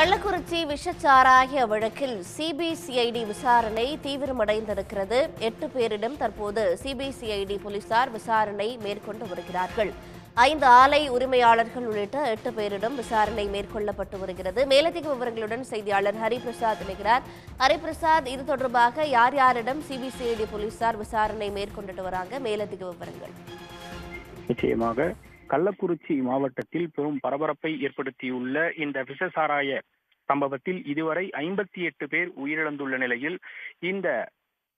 கள்ளக்குறிச்சி விஷச்சாராய வழக்கில் சிபிசிஐடி விசாரணை தீவிரமடைந்திருக்கிறது. எட்டு பேரிடம் தற்போது சிபிசிஐடி போலீசார் விசாரணை மேற்கொண்டு வருகிறார்கள். ஐந்து ஆலை உரிமையாளர்கள் உள்ளிட்ட எட்டு பேரிடம் விசாரணை மேற்கொள்ளப்பட்டு வருகிறது. மேலதிக விவரங்களுடன் செய்தியாளர் ஹரிபிரசாத் இணைகிறார். ஹரிபிரசாத் இது தொடர்பாக யார் யாரிடம் சிபிசிஐடி போலீசார் விசாரணை மேற்கொண்டுட்டு வராங்க? மேலதிக விவரங்கள். நிச்சயமாக கள்ளக்குறிச்சி மாவட்டத்தில் பெரும் பரபரப்பை ஏற்படுத்தியுள்ள இந்த விஷசாராய சம்பவத்தில் இதுவரை ஐம்பத்தி எட்டு பேர் உயிரிழந்துள்ள நிலையில் இந்த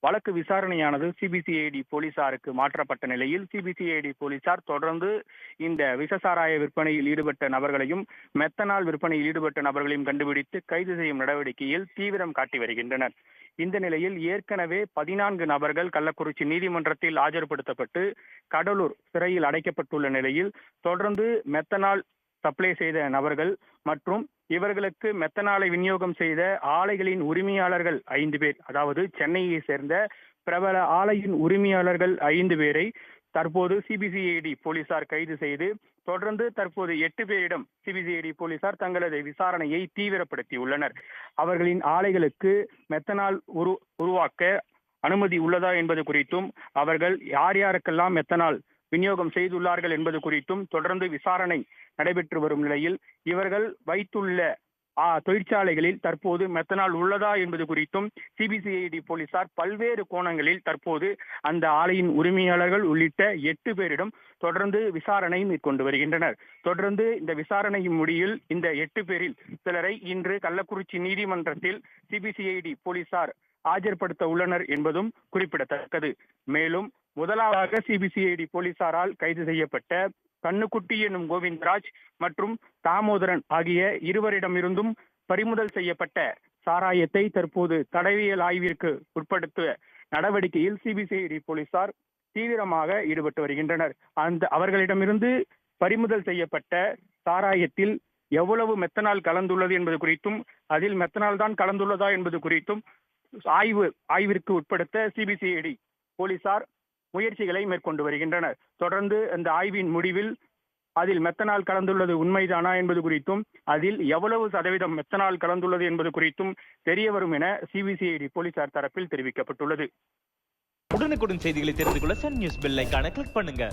வழக்கு விசாரணையானது சிபிசிஐடி போலீசாருக்கு மாற்றப்பட்ட நிலையில் சிபிசிஐடி போலீசார் தொடர்ந்து இந்த விஷசாராய விற்பனையில் ஈடுபட்ட நபர்களையும் மெத்தனால் விற்பனையில் ஈடுபட்ட நபர்களையும் கண்டுபிடித்து கைது செய்யும் நடவடிக்கையில் தீவிரம் காட்டி வருகின்றனர். இந்த நிலையில் ஏற்கனவே பதினான்கு நபர்கள் கள்ளக்குறிச்சி நீதிமன்றத்தில் ஆஜர்படுத்தப்பட்டு கடலூர் சிறையில் அடைக்கப்பட்டுள்ள நிலையில் தொடர்ந்து மெத்தனால் சப்ளை செய்த நபர்கள் மற்றும் இவர்களுக்கு மெத்தனாலை விநியோகம் செய்த ஆலைகளின் உரிமையாளர்கள் ஐந்து பேர் அதாவது சென்னையை சேர்ந்த பிரபல ஆலையின் உரிமையாளர்கள் ஐந்து பேரை தற்போது சிபிசிஐடி போலீசார் கைது செய்து தொடர்ந்து தற்போது எட்டு பேரிடம் சிபிசிஐடி போலீசார் தங்களது விசாரணையை தீவிரப்படுத்தியுள்ளனர். அவர்களின் ஆலைகளுக்கு மெத்தனால் உரு உருவாக்க அனுமதி உள்ளதா என்பது குறித்தும் அவர்கள் யார் யாருக்கெல்லாம் மெத்தனால் விநியோகம் செய்துள்ளார்கள் என்பது குறித்தும் தொடர்ந்து விசாரணை நடைபெற்று வரும் நிலையில் இவர்கள் வைத்துள்ள தொழிற்சாலைகளில் தற்போது மெத்தனால் உள்ளதா என்பது குறித்தும் சிபிசிஐடி போலீசார் பல்வேறு கோணங்களில் தற்போது அந்த ஆலையின் உரிமையாளர்கள் உள்ளிட்ட எட்டு பேரிடம் தொடர்ந்து விசாரணை மேற்கொண்டு வருகின்றனர். தொடர்ந்து இந்த விசாரணையின் முடியில் இந்த எட்டு பேரில் சிலரை இன்று கள்ளக்குறிச்சி நீதிமன்றத்தில் சிபிசிஐடி போலீசார் ஆஜர்படுத்த உள்ளனர் என்பதும் குறிப்பிடத்தக்கது. மேலும் முதலாவாக சிபிசிஐடி போலீசாரால் கைது செய்யப்பட்ட கண்ணுக்குட்டி எனும் கோவிந்தராஜ் மற்றும் தாமோதரன் ஆகிய இருவரிடமிருந்தும் பறிமுதல் செய்யப்பட்ட சாராயத்தை தற்போது தடவியல் ஆய்விற்கு உட்படுத்த நடவடிக்கையில் சிபிசிஐடி போலீசார் தீவிரமாக ஈடுபட்டு வருகின்றனர். அந்த அவர்களிடமிருந்து பறிமுதல் செய்யப்பட்ட சாராயத்தில் எவ்வளவு மெத்தனால் கலந்துள்ளது என்பது குறித்தும் அதில் மெத்தனால் தான் கலந்துள்ளதா என்பது குறித்தும் ஆய்வு ஆய்விற்கு உட்படுத்த சிபிசிஐடி போலீசார் முயற்சிகளை மேற்கொண்டு வருகின்றனர். தொடர்ந்து அந்த ஆய்வின் முடிவில் அதில் மெத்தனால் கலந்துள்ளது உண்மைதானா என்பது குறித்தும் அதில் எவ்வளவு சதவீதம் மெத்தனால் கலந்துள்ளது என்பது குறித்தும் தெரிய வரும் என சிபிசிஐடி போலீசார் தரப்பில் தெரிவிக்கப்பட்டுள்ளது. உடனுக்குடன் செய்திகளை தெரிந்து கொள்ள சன் நியூஸ் பெல் கிளிக் பண்ணுங்க.